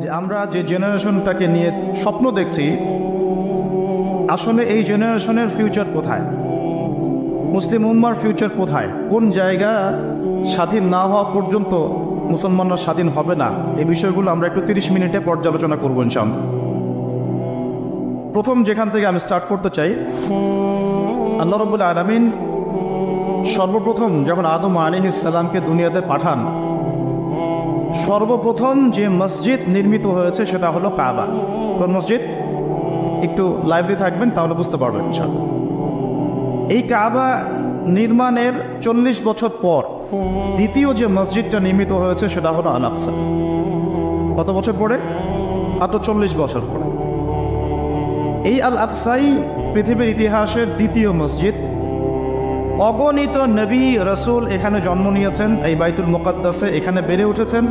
যে আমরা যে জেনারেশনটাকে নিয়ে স্বপ্ন দেখছি, আসলে এই জেনারেশনের ফিউচার কোথায়? মুসলিম উম্মার ফিউচার কোথায়? কোন জায়গা স্বাধীন না হওয়া পর্যন্ত মুসলমানরা স্বাধীন হবে না? এই বিষয়গুলো আমরা একটু তিরিশ মিনিটে পর্যালোচনা করব ইনশাআল্লাহ। প্রথম যেখান থেকে আমি স্টার্ট করতে চাই, আল্লাহ রবুল আলমিন সর্বপ্রথম যখন আদম আলী ইসালামকে দুনিয়াতে পাঠান সর্বপ্রথম যে মসজিদ নির্মিত হয়েছে সেটা হলো কাবা। কোন মসজিদ? একটু লাইব্রেরি থাকবেন, তাহলে বুঝতে পারবেন এই কাবা নির্মাণের চল্লিশ বছর পর দ্বিতীয় যে মসজিদটা নির্মিত হয়েছে সেটা হলো আল আকসা কত বছর পরে? মাত্র চল্লিশ বছর পরে। এই আল আকসাই পৃথিবীর ইতিহাসের দ্বিতীয় মসজিদ। অগণিত নবী, রসুল এখানে জন্ম নিয়েছেন, এই বাইতুল মোকাদ্দাসে এখানে বেড়ে উঠেছেন।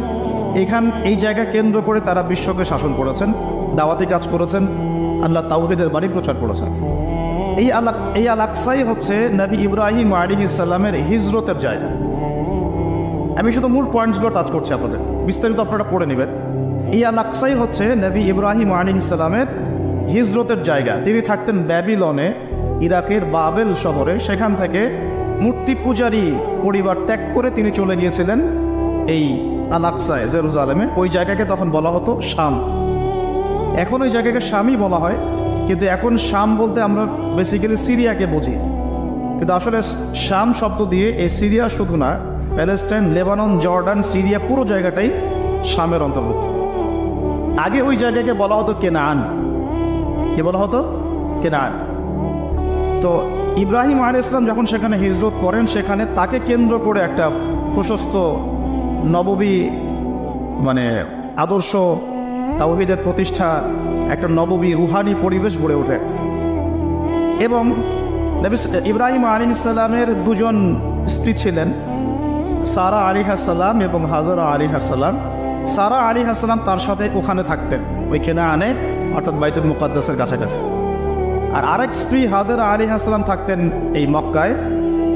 এখান, এই জায়গা কেন্দ্র করে তারা বিশ্বকে শাসন করেছেন, দাওয়াতি কাজ করেছেন, আল্লাহ তাওহিদের বাড়ি প্রচার করেছেন। এই আলাক এই আল আকসাই হচ্ছে নবী ইব্রাহিম আলী ইসাল্লামের হিজরতের জায়গা। আমি শুধু মূল পয়েন্টসগুলো টাচ করছি আপনাদের। বিস্তারিত আপনারা পড়ে নেবেন। এই আল আকসাই হচ্ছে নবী ইব্রাহিম আলী ইসাল্লামের হিজরতের জায়গা। তিনি থাকতেন ব্যাবিলনে, ইরাকের বাবেল শহরে। সেখান থেকে মূর্তি পূজারী পরিবার ত্যাগ করে তিনি চলে গিয়েছিলেন এই আলাকসায় জেরুজালেমে, ওই জায়গাকে তখন বলা হতো শাম। এখন ওই জায়গাকে শামই বলা হয়, কিন্তু এখন শাম বলতে আমরা বেসিক্যালি সিরিয়াকে বুঝি। কিন্তু আসলে শাম শব্দ দিয়ে এই সিরিয়া শুধু না, প্যালেস্টাইন, লেবানন, জর্ডান, সিরিয়া পুরো জায়গাটাই শামের অন্তর্ভুক্ত। আগে ওই জায়গাকে বলা হতো কেনান। কি বলা হতো? কেনান। তো ইব্রাহিম আল ইসলাম যখন সেখানে হিজরত করেন, সেখানে তাকে কেন্দ্র করে একটা প্রশস্ত নববী মানে আদর্শ তাওহিদের প্রতিষ্ঠা একটা নববী রুহানি পরিবেশ গড়ে ওঠে। এবং ইব্রাহিম আলী ইসলামের দুজন স্ত্রী ছিলেন, সারা আলী হাসালাম এবং হাজরা আলী হাসালাম সারা আলী হাসালাম তার সাথে ওখানে থাকতেন, ওইখানে আনে, অর্থাৎ বাইতুল মুকাদ্দাসের কাছাকাছি। আর আরেক স্ত্রী হাজরা আলী হাসালাম থাকতেন এই মক্কায়।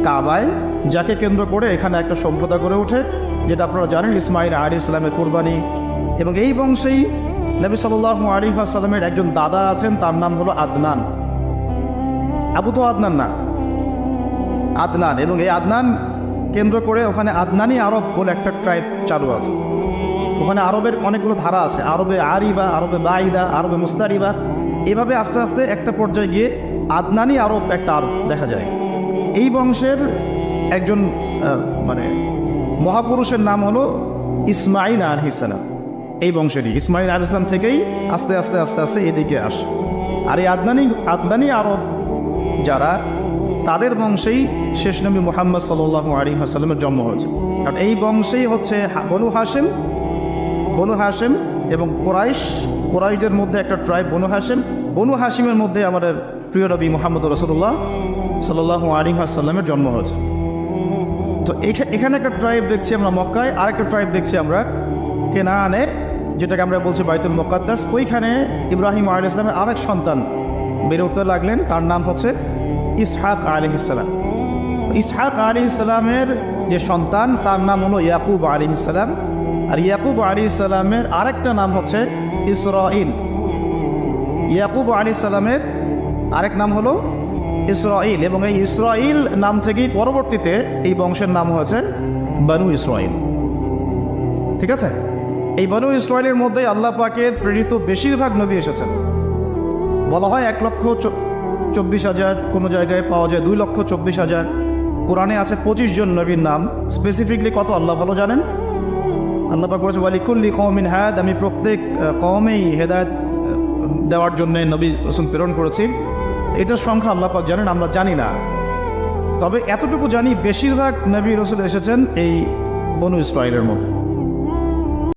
কাবায়, যাকে কেন্দ্র করে এখানে একটা সভ্যতা গড়ে ওঠে, যেটা আপনারা জানেন, ইসমাইল আলী ইসলামের কোরবানি। এবং এই বংশেই নবী সাল্লাহ আলী সাল্লামের একজন দাদা আছেন, তার নাম হলো আদনান। আবু তো আদনান না? আদনান। এবং এই আদনান কেন্দ্র করে ওখানে আদনানি আরব বলে একটা ট্রাইব চালু আছে। ওখানে আরবের অনেকগুলো ধারা আছে, আরবে আরিবা, আরবে বাইদা আরবে মুস্তারিবা। এভাবে আস্তে আস্তে একটা পর্যায়ে গিয়ে আদনানি আরব একটা আরব দেখা যায়। এই বংশের একজন মানে মহাপুরুষের নাম হলো ইসমাইল আল ইসলাম এই বংশেরই। ইসমাইল আল ইসলাম থেকেই আস্তে আস্তে আস্তে আস্তে এদিকে আসে। আর এই আদনানি আদনানি আরব যারা, তাদের বংশেই শেষ নবী মোহাম্মদ সাল্লাহ আলী হাসালামের জন্ম হয়েছে। কারণ এই বংশেই হচ্ছে বনু হাসেম বনু হাসেম এবং কোরাইশ, কোরাইশদের মধ্যে একটা ট্রাইব বনু হাসেম বনু হাসিমের মধ্যে আমাদের প্রিয় নবী মোহাম্মদ রসুল্লাহ সাল্লাহ আলী হাসাল্লামের জন্ম হয়েছে। তো এখা- এখানে একটা ট্রাইব দেখছি আমরা মক্কায়, আরেকটা ট্রাইব দেখছি আমরা কেনানে, যেটাকে আমরা বলছি বাইতুল মোকাদ্দাস। ওইখানে ইব্রাহিম আলী ইসলামের আরেক সন্তান বেড়ে উঠতে লাগলেন, তার নাম হচ্ছে ইসহাক আলী ইসলাম ইসহাক আলী ইসলামের যে সন্তান, তার নাম হলো ইয়াকুব আলী ইসলাম আর ইয়াকুব আলী ইসলামের আরেকটা নাম হচ্ছে ইসরাইল ইয়াকুব আলী সালামের আরেক নাম হলো ইসরাইল এবং এই ইসরাইল নাম থেকেই পরবর্তীতে এই বংশের নাম হয়েছে বানু ইসরাইল। ঠিক আছে? এই বানু ইসরায়েলের মধ্যে আল্লাহ পাকের প্রেরিত বেশিরভাগ নবী এসেছেন। বলা হয় এক লক্ষ চব্বিশ হাজার, কোনো জায়গায় পাওয়া যায় দুই লক্ষ চব্বিশ হাজার। কোরআনে আছে পঁচিশ জন নবীর নাম। স্পেসিফিকলি কত আল্লাহ ভালো জানেন? আল্লাহ পাক বলেছে ওয়ালিকুল্লি কওমিন হায়াত আমি প্রত্যেক কমেই হেদায়ত দেওয়ার জন্য নবী রসুল প্রেরণ করেছি। এটার সংখ্যা আল্লাহ পাক জানেন, আমরা জানি না। তবে এতটুকু জানি, বেশিরভাগ নবী রসুল এসেছেন এই বনু ইসরায়েলের মধ্যে।